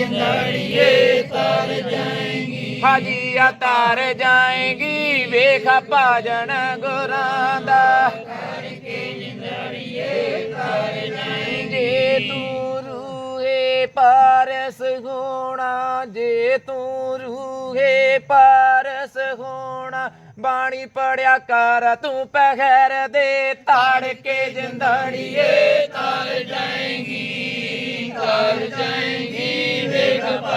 ਜਿੰਦੜੀਏ ਤਰ ਜਾਏਗੀ। ਹਾਜੀਆ ਤਰ ਜਾਏਗੀ ਵੇਖ ਭਾਜਨ ਗੁਰਾਂ ਦਾ। ਜੇ ਤੂੰ ਰੂਹੇ ਪਾਰਸ ਹੋਣਾ ਜੇ ਤੂੰ ਰੂਹੇ ਪਾਰਸ ਹੋਣਾ ਬਾਣੀ ਪੜਿਆ ਕਰ ਤੂੰ ਪਹਿਰ ਦੇ ਤਾੜ ਕੇ ਜਿੰਦੜੀਏ ਤਰ ਜਾਏਗੀ ਤਰ ਜਾਏਗੀ।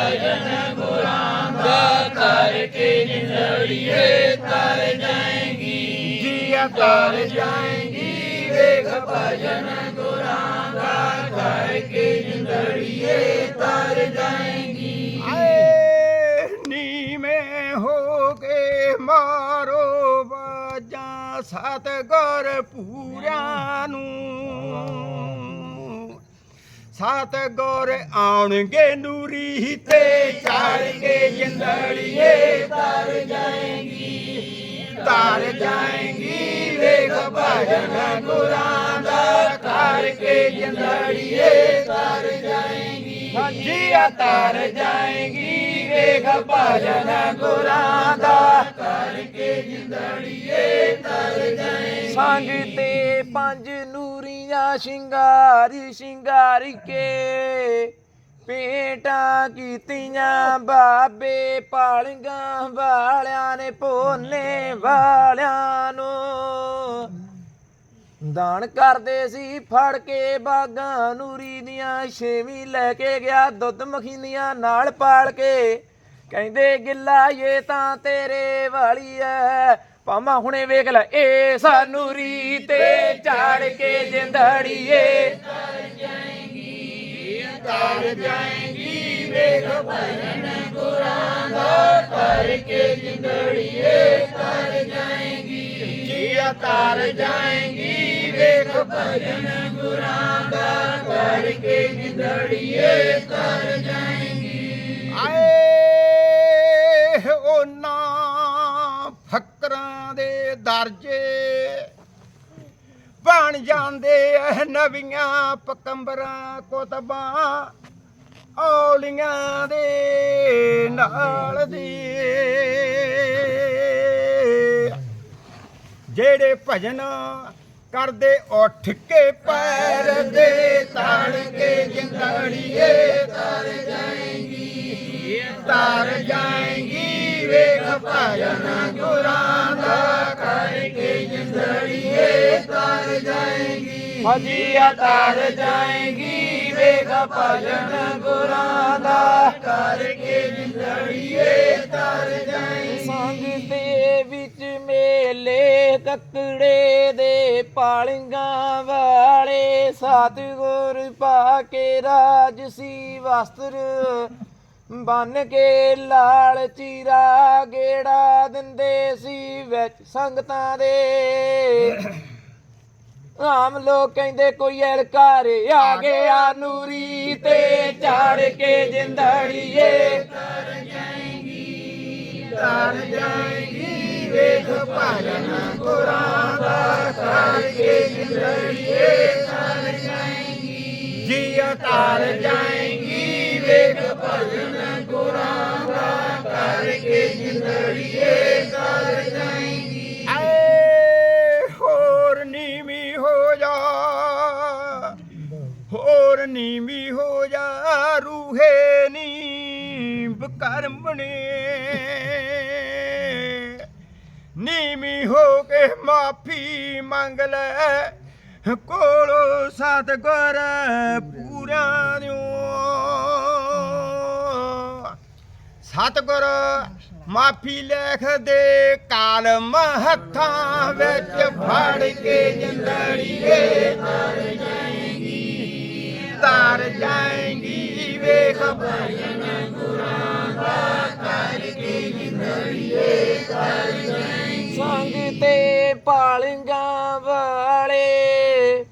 ਭਜਨ ਗੁਰਾਂ ਦਾ ਕਰਕੇ ਜਿੰਦੜੀਏ ਤਰ ਜਾਏਗੀ ਜੀਆ ਤਰ ਜਾਏਗੀ ਵੇਖ ਭਜਨ ਗੁਰਾਂ ਦਾ ਕਰਕੇ ਜਿੰਦੜੀਏ ਤਰ ਜਾਏਗੀ ਆਏ ਨੀਵੇਂ ਹੋ ਕੇ ਮਾਰੋ ਬਾਜਾਂ ਸਤਗੁਰ ਪੂਰਿਆਂ ਨੂੰ। ਸਤਗੁਰ ਆਉਣਗੇ ਨੂਰੀ ਤੇ ਚੜ ਕੇ ਜਿੰਦੜੀਏ ਤਰ ਜਾਏਗੀ। ਤਰ ਜਾਏਗੀ, ਵੇਖ ਭਜਨ ਗੁਰਾਂ ਦਾ ਕਰਕੇ ਜਿੰਦੜੀਏ ਤਰ ਜਾਏਗੀ। ਜੀਆ ਤਰ ਜਾਏਗੀ ਵੇਖ ਭਜਨ ਗੁਰਾਂ ਦਾ ਕਰਕੇ ਜਿੰਦੜੀਏ ਤਰ ਜਾਏਗੀ ਸੰਗ ਤੇ ਪੰਜ ਨੂਰੀਆਂ ਸ਼ਿੰਗਾਰੀ ਸ਼ਿੰਗਾਰੀ ਕੇ ਪੇਟਾਂ ਕੀਤੀਆਂ ਬਾਬੇ ਪਾਲਗਾ ਵਾਲਿਆਂ ਨੇ ਪੋਨੇ ਵਾਲਿਆਂ ਨੂੰ ਦਾਨ ਕਰਦੇ ਸੀ, ਫੜ ਕੇ ਬਾਗਾਂ ਨੂਰੀ ਦੀਆਂ ਛੇਵੀਂ ਲੈ ਕੇ ਗਿਆ, ਦੁੱਧ ਮਖੀਨੀਆਂ ਨਾਲ ਪਾਲ ਕੇ ਕਹਿੰਦੇ ਗਿੱਲਾ ਇਹ ਤਾਂ ਤੇਰੇ ਵਾਲੀ ਐ। ਪਾਮਾ ਹੁਣੇ ਵੇਖ ਲੈ ਏ ਨੂਰੀ ਤੇ ਝਾੜ ਕੇ ਜਿੰਦੜੀਏ ਤਰ ਜਾਏਗੀ ਵੇਖ ਭਜਨ ਗੁਰਾਂ ਦਾ ਕਰਕੇ ਜਿੰਦੜੀਏ ਤਰ ਜਾਏਗੀ ਜੀਆ ਤਰ ਜਾਏਗੀ ਵੇਖ ਭਜਨ ਗੁਰਾਂ ਦਾ ਕਰਕੇ ਜਿੰਦੜੀਏ ਦਰਜੇ ਬਣ ਜਾਂਦੇ ਐ ਨਵੀਆਂ ਪਕੰਬਰਾਂ ਕੋਤਬਾਂ, ਔਲੀਆਂ ਦੇ ਨਾਲ ਦੀ। ਜਿਹੜੇ ਭਜਨ ਕਰਦੇ ਉੱਠ ਕੇ ਪੈਰ ਦੇ ਤੜ ਕੇ ਜਿੰਦੜੀਏ ਤਰ ਜਾਏਗੀ ਤਰ ਜਾਏਗੀ, ਵੇਖ ਭਜਨ ਗੁਰਾਂ ਦਾ। ਤਰ ਜਾਏਗੀ। ਹਜੀਆ ਤਰ ਜਾਏਗੀ। ਵੇਖ ਭਜਨ ਗੁਰਾਂ ਦਾ। ਕਰਕੇ ਜਿੰਦੜੀਏ ਤਰ ਜਾਏਗੀ। ਸੰਗ ਦੇ ਵਿੱਚ ਮੇਲੇ ਕੱਕੜੇ ਦੇ ਪਾਲਿੰਗਾਂ ਵਾਲੇ ਸਤਿਗੁਰ ਪਾ ਕੇ ਰਾਜ ਸੀ ਵਸਤਰ ਬਨ ਕੇ ਲਾਲ ਚੀਰਾ ਗੇੜਾ ਦਿੰਦੇ ਸੀ ਵਿੱਚ ਸੰਗਤਾਂ ਦੇ। ਆਮ ਲੋਕ ਕਹਿੰਦੇ ਕੋਈ ਐਲਕਾਰ ਆ ਗਿਆ ਨੂਰੀ ਤੇ ਝਾੜ ਕੇ ਜਿੰਦੜੀਏ। ਤਰ ਜਾਏਗੀ, ਵੇਖ ਭਜਨ ਗੁਰਾਂ ਦਾ ਕਰਕੇ ਜਿੰਦੜੀਏ। ਤਰ ਜਾਏਗੀ ਜੀਆ ਤਰ ਜਾਏਗੀ, ਵੇਖ ਭਜਨ ਰੂਹੇ ਨੀਂਬ ਕਰਮਣੇ। ਨੀਵੀਂ ਹੋ ਕੇ ਮਾਫੀ ਮੰਗ ਲੈ, ਕੋਲੋਂ ਸਤਗੁਰ ਪੂਰਾ ਦਿਓ। ਸਤਗੁਰ ਮਾਫੀ ਲਿਖ ਦੇ ਕਾਲ ਹੱਥਾਂ ਵਿੱਚ ਫੜ ਕੇ ਜਿੰਦੜੀਏ, ਤਰ ਜਾਏਗੀ ਤਰ ਜਾਏਗੀ। ਭਜਨ ਗੁਰਾਂ ਦਾ ਕਰਕੇ ਜਿੰਦੜੀਏ ਤਰ ਜਾਏਗੀ ਸੰਗ ਤੇ ਪਾਲਿੰਗਾਂ ਵਾਲੇ,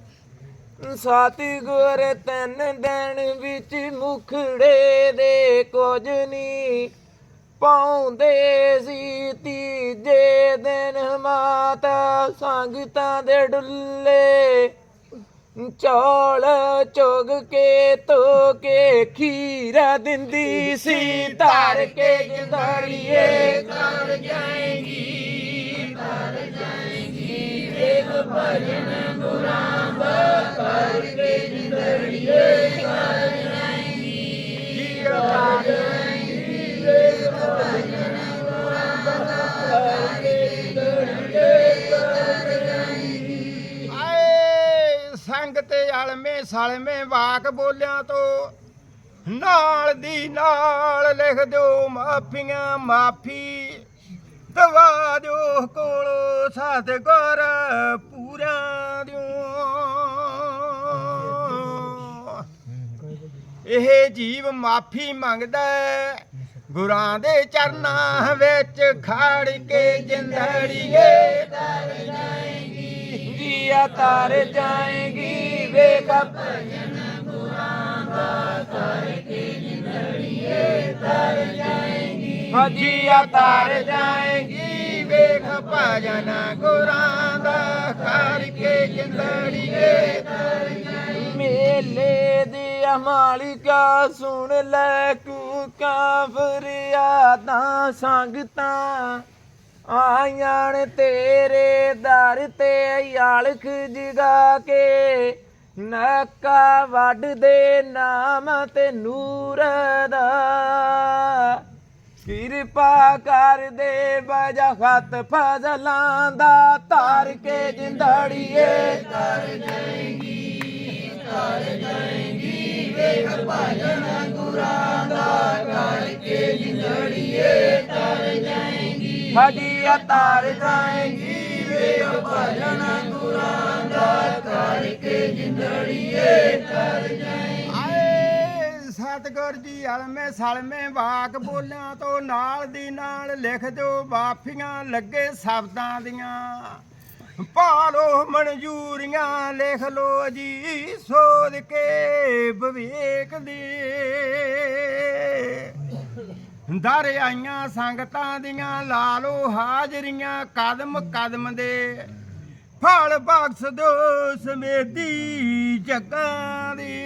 ਸਤਿਗੁਰ ਤਨ ਦਿਨ ਵਿੱਚ ਮੁਖੜੇ ਦੇ ਕੁਝ ਨਹੀਂ ਪਾਉਂਦੇ ਸੀ। ਤੀਜੇ ਦਿਨ ਮਾਤਾ ਸੰਗਤਾਂ ਦੇ ਡੁੱਲੇ ਚੌਲ ਚੁਗ ਕੇ ਤੋ ਕੇ ਖੀਰਾ ਦਿੰਦੀ ਸੀ, ਧਰ ਕੇ ਜਿੰਦੜੀਏ ਤਰ ਜਾਏਗੀ ਤਰ ਜਾਏਗੀ, ਵੇਖ ਭਜਨ ਗੁਰਾਂ ਦਾ ਕਰਕੇ ਜਿੰਦੜੀਏ ਤਰ ਅਲਮੇ ਸਲਮੇ ਵਾਕ ਬੋਲਿਆਂ ਤੋਂ, ਨਾਲ ਦੀ ਨਾਲ ਲਿਖ ਦਿਓ ਮਾਫੀਆਂ, ਮਾਫੀ। ਦਵਾ ਦਿਓ ਕੋਲੋਂ ਸਤਿਗੁਰ ਪੂਰਾ ਦਿਓ। ਇਹ ਜੀਵ ਮਾਫੀ ਮੰਗਦਾ ਗੁਰਾਂ ਦੇ ਚਰਨਾਂ ਵਿੱਚ ਖੜ ਕੇ ਜਿੰਦੜੀਏ। ਤਰ ਜਾਏਗੀ ਜੀਆ ਤਾਰ ਜਾਏਗੀ ਵੇਖ ਭਜਨ ਗੁਰਾਂ ਦਾ ਕਰਕੇ ਜਿੰਦੜੀਏ ਤਰ ਜਾਏਗੀ ਹਜੀਆ ਤਾਰ ਜਾਏਗੀ ਵੇਖ ਭਜਨ ਗੁਰਾਂ ਦਾ, ਕਰਕੇ ਜਿੰਦੜੀਏ ਤਰ ਮੇਲੇ ਦੀ ਮਾਲਿਕਾ ਸੁਣ ਲੈ ਕੂਕਾਂ ਫਰਿਆਦਾਂ ਸੰਗਤਾਂ ਆਇਆਂ ਨੇ ਤੇਰੇ ਦਰ ਤੇ ਆਲਖ ਜਗਾ ਕੇ। ਨੱਕਾ ਵੱਢ ਦੇ ਨਾਮ ਤੇ ਨੂਰ ਦਾ। ਕਿਰਪਾ ਕਰ ਦੇ ਬਜਾ ਖਤ ਫਜ਼ਲਾਂ ਦਾ ਤਾਰ ਕੇ ਜਿੰਦੜੀਏ ਤਰ ਜਾਏਗੀ ਤਰ ਜਾਏਗੀ। ਵੇਖ ਭਜਨ ਗੁਰਾਂ ਦਾ ਕਰਕੇ ਜਿੰਦੜੀਏ ਤਰ ਜਾਏਗੀ। ਹਜੀਆ ਤਾਰ ਜਾਏਗੀ, ਵੇਖ ਭਜਨ ਗੁਰਾਂ ਦਾ ਜੀ ਅਲਮੇ ਸਲਮੇ ਵਾਕ ਬੋਲਿਆਂ ਤੋਂ ਨਾਲ ਦੀ ਨਾਲ ਲਿਖ ਦਿਓ ਬਾਫੀਆਂ ਲੱਗੇ ਸ਼ਬਦਾਂ ਦੀਆਂ। ਪਾਲੋ ਮਨਜੂਰੀਆਂ ਲਿਖ ਲੋ ਜੀ, ਸੋਧ ਕੇ ਵਿਵੇਕ ਦੇ। ਦਰ ਆਈਆਂ ਸੰਗਤਾਂ ਦੀਆਂ, ਲਾ ਲੋ ਹਾਜ਼ਰੀਆਂ ਕਦਮ ਕਦਮ ਦੇ। ਫਲ ਬਖਸ਼ ਦੋ ਸਮੇਦੀ ਜੱਗਾਂ ਦੇ।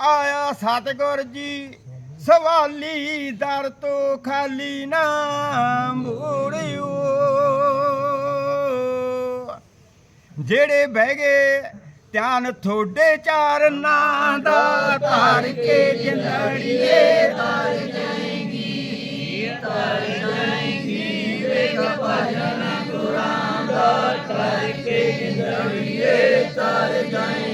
ਆਇਆ ਸਤਿਗੁਰ ਜੀ, ਸਵਾਲੀ ਦਰ ਤੋਂ ਖਾਲੀ ਨਾ ਮੋੜਿਓ। ਜਿਹੜੇ ਬਹਿ ਗਏ, ਧਿਆਨ ਥੋੜੇ ਚਾਰਨਾਂ ਦਾ ਧਾਰ ਕੇ ਜਿੰਦੜੀਏ ਤਰ ਜਾਏਗੀ ਗੁਰਾਂ ਦਾ ਕਰਕੇ ਜਿੰਦੜੀਏ ਤਰ ਜਾਏਗੀ ਤਰ